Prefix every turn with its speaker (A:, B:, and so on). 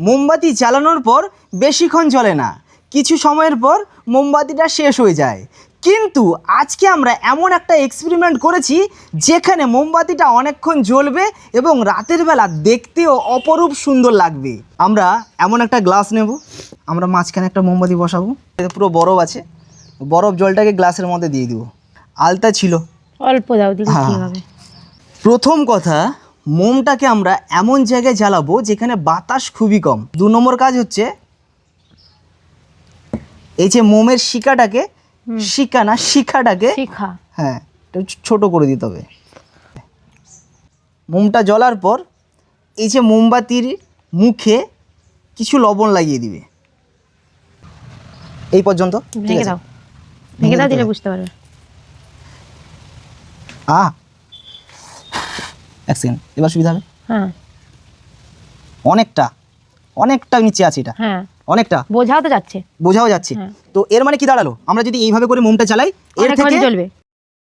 A: মোমবাতি জ্বালানোর পর বেশিক্ষণ জ্বলে না। কিছু সময়ের পর মোমবাতিটা শেষ হয়ে যায়। কিন্তু আজকে আমরা এমন একটা এক্সপেরিমেন্ট করেছি যেখানে মোমবাতিটা অনেকক্ষণ জ্বলবে এবং রাতের বেলা দেখতেও অপরূপ সুন্দর লাগবে। আমরা এমন একটা গ্লাস নেব। আমরা মাঝখানে একটা মোমবাতি বসাবো। পুরো বরফ আছে। বরফ জলটাকে গ্লাসের মধ্যে দিয়ে দিব। আলতা ছিল।
B: অল্প দাও দিলে
A: হ্যাঁ। প্রথম কথা মোমটাকে আমরা এমন জায়গায় জ্বালাবো যেখানে বাতাস খুবই কম। দু নম্বর কাজ হচ্ছে এই যে মোমের শিকাটাকে শিকা না শিখাটাকে হ্যাঁ ছোট করে দিতে হবে। মোমটা জ্বলার পর এই যে মোমবাতির মুখে কিছু লবণ লাগিয়ে দিবে। এই পর্যন্ত ঠিক আছে?
B: দাও। দিলে বুঝতে পারবে।
A: আহ এক সেকেন্ড এবার সুবিধা হবে?
B: হ্যাঁ।
A: অনেকটা অনেকটা নিচে আছে এটা।
B: হ্যাঁ।
A: অনেকটা।
B: বোঝাও তো যাচ্ছে।
A: বোঝাও যাচ্ছে।
B: হ্যাঁ।
A: তো এর মানে কি দাঁড়াল? আমরা যদি এইভাবে করে মোমটা চালাই এর থেকে
B: জ্বলবে।